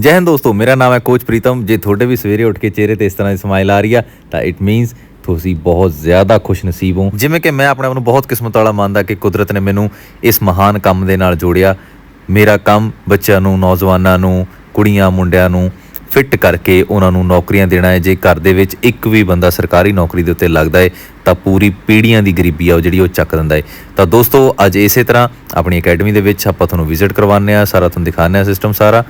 ਜੈ ਹਿੰਦ ਦੋਸਤੋ, ਮੇਰਾ ਨਾਮ ਹੈ ਕੋਚ ਪ੍ਰੀਤਮ। ਜੇ ਤੁਹਾਡੇ ਵੀ ਸਵੇਰੇ ਉੱਠ ਕੇ ਚਿਹਰੇ ਤੇ ਇਸ ਤਰ੍ਹਾਂ ਦੀ ਸਮਾਈਲ ਆ ਰਹੀ ਆ, ਤਾਂ ਇਟ ਮੀਨਸ ਤੁਸੀਂ ਬਹੁਤ ਜ਼ਿਆਦਾ ਖੁਸ਼ ਨਸੀਬ ਹੋ। ਜਿਵੇਂ ਕਿ ਮੈਂ ਆਪਣੇ ਆਪ ਨੂੰ ਬਹੁਤ ਕਿਸਮਤ ਵਾਲਾ ਮੰਨਦਾ ਕਿ ਕੁਦਰਤ ਨੇ ਮੈਨੂੰ ਇਸ ਮਹਾਨ ਕੰਮ ਦੇ ਨਾਲ ਜੋੜਿਆ। ਮੇਰਾ ਕੰਮ ਬੱਚਿਆਂ ਨੂੰ, ਨੌਜਵਾਨਾਂ ਨੂੰ, ਕੁੜੀਆਂ, ਮੁੰਡਿਆਂ ਨੂੰ ਫਿੱਟ ਕਰਕੇ ਉਹਨਾਂ ਨੂੰ ਨੌਕਰੀਆਂ ਦੇਣਾ ਹੈ। ਜੇ ਘਰ ਦੇ ਵਿੱਚ ਇੱਕ ਵੀ ਬੰਦਾ ਸਰਕਾਰੀ ਨੌਕਰੀ ਦੇ ਉੱਤੇ ਲੱਗਦਾ ਹੈ, ਤਾਂ ਪੂਰੀ ਪੀੜ੍ਹੀਆਂ ਦੀ ਗਰੀਬੀ ਆ, ਉਹ ਜਿਹੜੀ ਉਹ ਚੱਕ ਦਿੰਦਾ ਹੈ। ਤਾਂ ਦੋਸਤੋ, ਅੱਜ ਇਸੇ ਤਰ੍ਹਾਂ ਆਪਣੀ ਅਕੈਡਮੀ ਦੇ ਵਿੱਚ ਆਪਾਂ ਤੁਹਾਨੂੰ ਵਿਜ਼ਿਟ ਕਰਵਾਉਂਦੇ ਆ ਸਾਰਾ ਤੁਹਾਨੂੰ ਦਿਖਾਉਂਦੇ ਆ ਸਿਸਟਮ ਸਾਰਾ।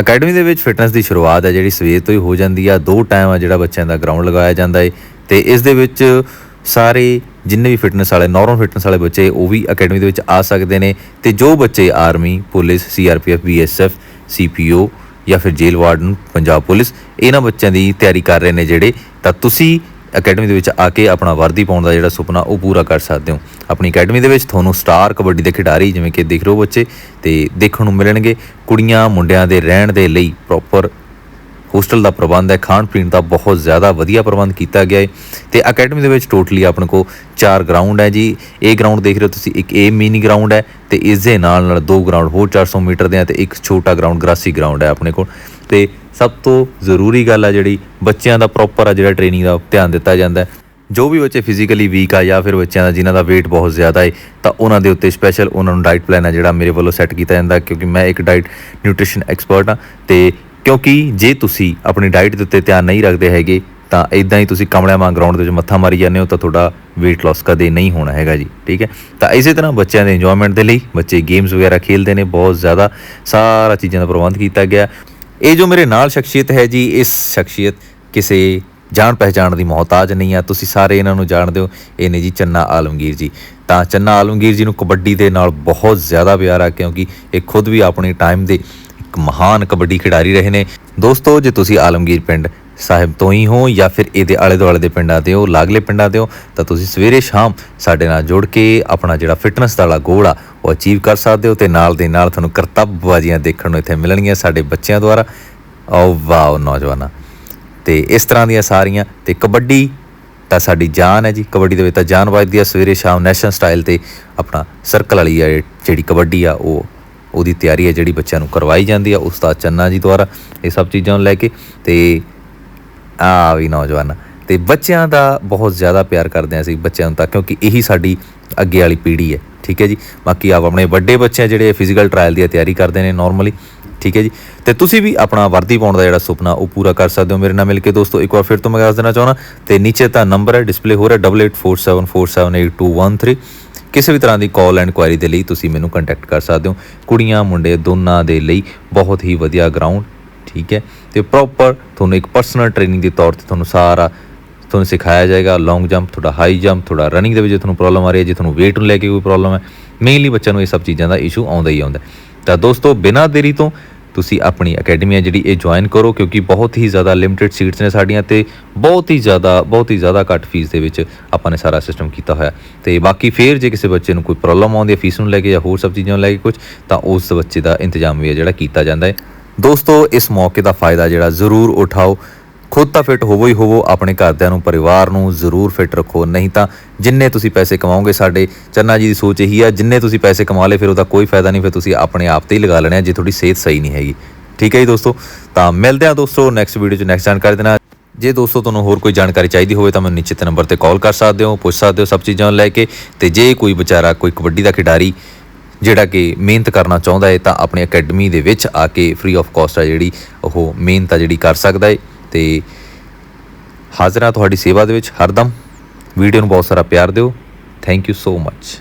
ਅਕੈਡਮੀ ਦੇ ਵਿੱਚ ਫਿਟਨੈਸ ਦੀ ਸ਼ੁਰੂਆਤ ਹੈ, ਜਿਹੜੀ ਸਵੇਰ ਤੋਂ ਹੀ ਹੋ ਜਾਂਦੀ ਆ। ਦੋ ਟਾਈਮ ਆ ਜਿਹੜਾ ਬੱਚਿਆਂ ਦਾ ਗਰਾਊਂਡ ਲਗਾਇਆ ਜਾਂਦਾ ਏ। ਤੇ ਇਸ ਦੇ ਵਿੱਚ ਸਾਰੇ ਜਿੰਨੇ ਵੀ ਫਿਟਨੈਸ ਵਾਲੇ ਨਾਰਮਲ ਫਿਟਨੈਸ ਵਾਲੇ ਬੱਚੇ, ਉਹ ਵੀ ਅਕੈਡਮੀ ਦੇ ਵਿੱਚ ਆ ਸਕਦੇ ਨੇ। ਤੇ ਜੋ ਬੱਚੇ army, police CRPF BSF CPO ਜਾਂ ਫਿਰ ਜੇਲ੍ਹ ਵਾਰਡਨ ਪੰਜਾਬ ਪੁਲਿਸ, ਇਹਨਾਂ ਬੱਚਿਆਂ ਦੀ ਤਿਆਰੀ ਕਰ ਰਹੇ ਨੇ ਜਿਹੜੇ। ਤਾਂ ਤੁਸੀਂ ਅਕੈਡਮੀ ਦੇ ਵਿੱਚ ਆ ਕੇ ਆਪਣਾ ਵਰਦੀ ਪਾਉਣ ਦਾ ਜਿਹੜਾ ਸੁਪਨਾ ਉਹ ਪੂਰਾ ਕਰ ਸਕਦੇ ਹੋ। ਆਪਣੀ ਅਕੈਡਮੀ ਦੇ ਵਿੱਚ ਤੁਹਾਨੂੰ ਸਟਾਰ ਕਬੱਡੀ ਦੇ ਖਿਡਾਰੀ ਜਿਵੇਂ ਕਿ ਦੇਖ ਰਹੇ ਹੋ ਬੱਚੇ ਤੇ ਦੇਖਣ ਨੂੰ ਮਿਲਣਗੇ। ਕੁੜੀਆਂ, ਮੁੰਡਿਆਂ ਦੇ ਰਹਿਣ ਦੇ ਲਈ ਪ੍ਰੋਪਰ ਹੋਸਟਲ ਦਾ ਪ੍ਰਬੰਧ ਹੈ। ਖਾਣ ਪੀਣ ਦਾ ਬਹੁਤ ਜ਼ਿਆਦਾ ਵਧੀਆ ਪ੍ਰਬੰਧ ਕੀਤਾ ਗਿਆ ਹੈ ਤੇ ਅਕੈਡਮੀ ਦੇ ਵਿੱਚ ਟੋਟਲੀ ਆਪਣੇ ਕੋ ਚਾਰ ਗਰਾਊਂਡ ਹੈ ਜੀ। ਇਹ ਗਰਾਊਂਡ ਦੇਖ ਰਹੇ ਹੋ ਤੁਸੀਂ, ਇੱਕ ਇਹ ਮਿਨੀ ਗਰਾਊਂਡ ਹੈ ਤੇ ਇਸ ਦੇ ਨਾਲ ਨਾਲ ਦੋ ਗਰਾਊਂਡ ਹੋਰ 400 ਮੀਟਰ ਦੇ ਆ ਤੇ ਇੱਕ ਛੋਟਾ ਗਰਾਊਂਡ ਗ੍ਰਾਸੀ ਗਰਾਊਂਡ ਹੈ ਆਪਣੇ ਕੋਲ। ਤੇ ਸਭ ਤੋਂ ਜ਼ਰੂਰੀ ਗੱਲ ਆ ਜਿਹੜੀ ਬੱਚਿਆਂ ਦਾ ਪ੍ਰੋਪਰ ਆ ਜਿਹੜਾ ਟ੍ਰੇਨਿੰਗ ਦਾ ਧਿਆਨ ਦਿੱਤਾ ਜਾਂਦਾ ਜੋ ਵੀ ਬੱਚੇ ਫਿਜ਼ੀਕਲੀ ਵੀਕ ਆ ਜਾਂ ਫਿਰ ਬੱਚਿਆਂ ਦਾ ਜਿਨ੍ਹਾਂ ਦਾ weight ਬਹੁਤ ਜ਼ਿਆਦਾ ਹੈ ਤਾਂ ਉਹਨਾਂ ਦੇ ਉੱਤੇ ਸਪੈਸ਼ਲ ਉਹਨਾਂ ਨੂੰ ਡਾਈਟ ਪਲਾਨ ਆ ਜਿਹੜਾ ਮੇਰੇ ਵੱਲੋਂ ਸੈੱਟ ਕੀਤਾ ਜਾਂਦਾ, ਕਿਉਂਕਿ ਮੈਂ ਇੱਕ ਡਾਈਟ ਨਿਊਟ੍ਰੀਸ਼ਨ ਐਕਸਪਰਟ ਆ ਤੇ ਕਿਉਂਕਿ ਜੇ ਤੁਸੀਂ ਆਪਣੀ ਡਾਈਟ ਦੇ ਉੱਤੇ ਧਿਆਨ ਨਹੀਂ ਰੱਖਦੇ ਹੈਗੇ, ਤਾਂ ਇਦਾਂ ਹੀ ਤੁਸੀਂ ਕਮਲਿਆਂ ਵਾਂਗ ਗਰਾਊਂਡ ਦੇ ਵਿੱਚ ਮੱਥਾ ਮਾਰੀ ਜਾਂਦੇ ਹੋ ਤਾਂ ਤੁਹਾਡਾ weight loss ਕਦੇ ਨਹੀਂ ਹੋਣਾ ਹੈਗਾ ਜੀ, ਠੀਕ ਹੈ? ਤਾਂ ਇਸੇ ਤਰ੍ਹਾਂ ਬੱਚਿਆਂ ਦੇ ਇੰਜੋਇਮੈਂਟ ਦੇ ਲਈ ਬੱਚੇ ਗੇਮਸ ਵਗੈਰਾ ਖੇਡਦੇ ਨੇ, ਬਹੁਤ ਜ਼ਿਆਦਾ ਸਾਰਾ ਚੀਜ਼ਾਂ ਦਾ ਪ੍ਰਬੰਧ ਕੀਤਾ ਗਿਆ। ਇਹ ਜੋ ਮੇਰੇ ਨਾਲ ਸ਼ਖਸੀਅਤ ਹੈ ਜੀ, ਇਸ ਸ਼ਖਸੀਅਤ ਕਿਸੇ ਜਾਣ ਪਹਿਚਾਣ ਦੀ ਮੁਹਤਾਜ ਨਹੀਂ ਆ। ਤੁਸੀਂ ਸਾਰੇ ਇਹਨਾਂ ਨੂੰ ਜਾਣਦੇ ਹੋ। ਇਹ ਨੇ ਜੀ ਚੰਨਾ ਆਲਮਗੀਰ ਜੀ। ਤਾਂ ਚੰਨਾ ਆਲਮਗੀਰ ਜੀ ਨੂੰ ਕਬੱਡੀ ਦੇ ਨਾਲ ਬਹੁਤ ਜ਼ਿਆਦਾ ਪਿਆਰ ਆ, ਕਿਉਂਕਿ ਇਹ ਖੁਦ ਵੀ ਆਪਣੇ ਟਾਈਮ ਦੇ ਇੱਕ ਮਹਾਨ ਕਬੱਡੀ ਖਿਡਾਰੀ ਰਹੇ ਨੇ। ਦੋਸਤੋ, ਜੇ ਤੁਸੀਂ ਆਲਮਗੀਰ ਪਿੰਡ ਸਾਹਿਬ ਤੋਂ ਹੀ ਹੋ ਜਾਂ ਫਿਰ ਇਹਦੇ ਆਲੇ ਦੁਆਲੇ ਦੇ ਪਿੰਡਾਂ ਦੇ ਹੋ, ਲਾਗਲੇ ਪਿੰਡਾਂ ਦੇ ਹੋ, ਤਾਂ ਤੁਸੀਂ ਸਵੇਰੇ ਸ਼ਾਮ ਸਾਡੇ ਨਾਲ ਜੁੜ ਕੇ ਆਪਣਾ ਜਿਹੜਾ ਫਿਟਨੈਸ ਵਾਲਾ ਗੋਲ ਆ, ਉਹ ਅਚੀਵ ਕਰ ਸਕਦੇ ਹੋ ਤੇ ਨਾਲ ਦੇ ਨਾਲ ਤੁਹਾਨੂੰ ਕਰਤੱਵਬਾਜ਼ੀਆਂ ਦੇਖਣ ਨੂੰ ਇੱਥੇ ਮਿਲਣਗੀਆਂ ਸਾਡੇ ਬੱਚਿਆਂ ਦੁਆਰਾ। ਓ ਵਾਓ ਨੌਜਵਾਨਾਂ। ਤੇ ਇਸ ਤਰ੍ਹਾਂ ਦੀਆਂ ਸਾਰੀਆਂ, ਤੇ ਕਬੱਡੀ ਤਾਂ ਸਾਡੀ ਜਾਨ ਹੈ ਜੀ। ਕਬੱਡੀ ਦੇ ਵਿੱਚ ਤਾਂ ਜਾਨ ਵੱਜਦੀ ਆ। ਸਵੇਰੇ ਸ਼ਾਮ ਨੈਸ਼ਨਲ ਸਟਾਈਲ ਤੇ ਆਪਣਾ ਸਰਕਲ ਵਾਲੀ ਆ, ਜਿਹੜੀ ਕਬੱਡੀ ਆ, ਉਹ, ਉਹਦੀ ਤਿਆਰੀ ਹੈ ਜਿਹੜੀ ਬੱਚਿਆਂ ਨੂੰ ਕਰਵਾਈ ਜਾਂਦੀ ਆ। ਉਸਤਾਦ ਚੰਨਾ ਜੀ ਦੁਆਰਾ ਇਹ ਸਭ ਚੀਜ਼ਾਂ ਨੂੰ ਲੈ ਕੇ ਤੇ ਆ ਵੀ ਨੌਜਵਾਨ। ਤੇ ਬੱਚਿਆਂ ਦਾ ਬਹੁਤ ਜ਼ਿਆਦਾ ਪਿਆਰ ਕਰਦੇ ਆ ਅਸੀਂ ਬੱਚਿਆਂ ਨੂੰ ਤਾਂ, ਕਿਉਂਕਿ ਇਹੀ ਸਾਡੀ ਅੱਗੇ ਵਾਲੀ ਪੀੜ੍ਹੀ ਹੈ। ਠੀਕ ਹੈ ਜੀ? ਬਾਕੀ ਆਪ ਆਪਣੇ ਵੱਡੇ ਬੱਚੇ ਆ ਜਿਹੜੇ ਫਿਜ਼ੀਕਲ ਟ੍ਰਾਇਲ ਦੀ ਤਿਆਰੀ ਕਰਦੇ ਨੇ ਨਾਰਮਲੀ ਠੀਕ ਹੈ ਜੀ? ਤੇ ਤੁਸੀਂ ਵੀ ਆਪਣਾ ਵਰਦੀ ਪਾਉਣ ਦਾ ਜਿਹੜਾ ਸੁਪਨਾ, ਉਹ ਪੂਰਾ ਕਰ ਸਕਦੇ ਹੋ। ਮੇਰੇ ਨਾਲ ਮਿਲ ਕੇ ਦੋਸਤੋ, ਇੱਕ ਵਾਰ ਫਿਰ ਤੋਂ ਮੈਂ ਦੱਸ ਦੇਣਾ ਚਾਹੁੰਦਾ, ਤੇ ਨੀਚੇ ਤਾਂ ਨੰਬਰ ਹੈ ਡਿਸਪਲੇ ਹੋ ਰਿਹਾ 8847478213 ਕਿਸੇ ਵੀ ਤਰ੍ਹਾਂ ਦੀ ਕਾਲ ਐਂਡ ਕੁਐਰੀ ਦੇ ਲਈ ਤੁਸੀਂ ਮੈਨੂੰ ਕੰਟੈਕਟ ਕਰ ਸਕਦੇ ਹੋ। ਕੁੜੀਆਂ, ਮੁੰਡੇ ਦੋਨਾਂ ਦੇ ਲਈ ਬਹੁਤ ਹੀ ਵਧੀਆ ਗਰਾਊਂਡ ਠੀਕ ਹੈ। ਤੇ ਪ੍ਰੋਪਰ ਤੁਹਾਨੂੰ ਇੱਕ ਪਰਸਨਲ ਟ੍ਰੇਨਿੰਗ ਦੇ ਤੌਰ ਤੇ ਤੁਹਾਨੂੰ ਸਾਰਾ ਤੁਹਾਨੂੰ ਸਿਖਾਇਆ ਜਾਏਗਾ। ਲੌਂਗ ਜੰਪ ਤੁਹਾਡਾ ਹਾਈ ਜੰਪ ਤੁਹਾਡਾ ਰਨਿੰਗ ਦੇ ਵਿੱਚ ਜੇ ਤੁਹਾਨੂੰ ਪ੍ਰੋਬਲਮ ਆ ਰਹੀ ਹੈ, ਜੇ ਤੁਹਾਨੂੰ weight ਨੂੰ ਲੈ ਕੇ ਕੋਈ ਪ੍ਰੋਬਲਮ ਹੈ ਮੇਨਲੀ ਬੱਚਿਆਂ ਨੂੰ ਇਹ ਸਭ ਚੀਜ਼ਾਂ ਦਾ ਇਸ਼ੂ ਆਉਂਦਾ ਹੀ ਆਉਂਦਾ ਤਾਂ ਦੋਸਤੋ, ਬਿਨਾਂ ਦੇਰੀ ਤੋਂ ਤੁਸੀਂ ਆਪਣੀ ਅਕੈਡਮੀ ਹੈ ਜਿਹੜੀ ਇਹ ਜੁਆਇਨ ਕਰੋ, ਕਿਉਂਕਿ ਬਹੁਤ ਹੀ ਜ਼ਿਆਦਾ ਲਿਮਟਿਡ ਸੀਟਸ ਨੇ ਸਾਡੀਆਂ ਤੇ ਬਹੁਤ ਹੀ ਜ਼ਿਆਦਾ, ਬਹੁਤ ਹੀ ਜ਼ਿਆਦਾ ਘੱਟ ਫੀਸ ਦੇ ਵਿੱਚ ਆਪਾਂ ਨੇ ਸਾਰਾ ਸਿਸਟਮ ਕੀਤਾ ਹੋਇਆ ਤੇ ਬਾਕੀ ਫੇਰ ਜੇ ਕਿਸੇ ਬੱਚੇ ਨੂੰ ਕੋਈ ਪ੍ਰੋਬਲਮ ਆਉਂਦੀ ਹੈ ਫੀਸ ਨੂੰ ਲੈ ਕੇ ਜਾਂ ਹੋਰ ਸਭ ਚੀਜ਼ਾਂ ਨੂੰ ਲੈ ਕੇ ਕੁਝ ਤਾਂ ਉਸ ਬੱਚੇ ਦਾ ਇੰਤਜ਼ਾਮ ਵੀ ਹੈ ਜਿਹੜਾ ਕੀਤਾ ਜਾਂਦਾ ਹੈ। ਦੋਸਤੋ, ਇਸ ਮੌਕੇ ਦਾ ਫਾਇਦਾ ਜਿਹੜਾ ਜ਼ਰੂਰ ਉਠਾਓ। ਖੁਦ ਤਾਂ ਫਿੱਟ ਹੋਵੋ ਹੀ ਹੋਵੋ, ਆਪਣੇ ਘਰਦਿਆਂ ਨੂੰ, ਪਰਿਵਾਰ ਨੂੰ ਜ਼ਰੂਰ ਫਿੱਟ ਰੱਖੋ। ਨਹੀਂ ਤਾਂ ਜਿੰਨੇ ਤੁਸੀਂ ਪੈਸੇ ਕਮਾਓਗੇ ਸਾਡੇ, ਚੰਨਾ ਜੀ ਦੀ ਸੋਚ ਇਹੀ ਆ, ਜਿੰਨੇ ਤੁਸੀਂ ਪੈਸੇ ਕਮਾ ਲਏ, ਫਿਰ ਉਹਦਾ ਕੋਈ ਫਾਇਦਾ ਨਹੀਂ, ਫਿਰ ਤੁਸੀਂ ਆਪਣੇ ਆਪ ਤੇ ਹੀ ਲਗਾ ਲੈਣੇ ਆ, ਜੇ ਤੁਹਾਡੀ ਸਿਹਤ ਸਹੀ ਨਹੀਂ ਹੈਗੀ। ਠੀਕ ਹੈ ਜੀ ਦੋਸਤੋ? ਤਾਂ ਮਿਲਦੇ ਆ ਦੋਸਤੋ ਨੈਕਸਟ ਵੀਡੀਓ 'ਚ ਨੈਕਸਟ ਜਾਣਕਾਰੀ ਦੇ ਨਾਲ। ਜੇ ਦੋਸਤੋ ਤੁਹਾਨੂੰ ਹੋਰ ਕੋਈ ਜਾਣਕਾਰੀ ਚਾਹੀਦੀ ਹੋਵੇ, ਤਾਂ ਮੈਨੂੰ ਨਿਸ਼ਚਿਤ ਨੰਬਰ ਤੇ ਕਾਲ ਕਰ ਸਕਦੇ ਹੋ, ਪੁੱਛ ਸਕਦੇ ਹੋ ਸਭ ਚੀਜ਼ਾਂ ਨੂੰ ਲੈ ਕੇ। ਤੇ ਜੇ ਕੋਈ ਵਿਚਾਰਾ, ਕੋਈ ਕਬੱਡੀ ਦਾ ਖਿਡਾਰੀ ਜਿਹੜਾ ਕਿ ਮਿਹਨਤ ਕਰਨਾ ਚਾਹੁੰਦਾ ਹੈ ਤਾਂ ਆਪਣੀ ਅਕੈਡਮੀ ਦੇ ਵਿੱਚ ਆ ਕੇ ਫ੍ਰੀ ਆਫ ਕਾਸਟ ਆ ਜਿਹੜੀ, ਉਹ ਮਿਹਨਤ ਆ ਜਿਹੜੀ ਕਰ ਸਕਦਾ ਹੈ ਤੇ ਹਾਜ਼ਰਾਂ ਤੁਹਾਡੀ ਸੇਵਾ ਦੇ ਵਿੱਚ ਹਰਦਮ। ਵੀਡੀਓ ਨੂੰ ਬਹੁਤ ਸਾਰਾ ਪਿਆਰ ਦਿਓ। Thank you so much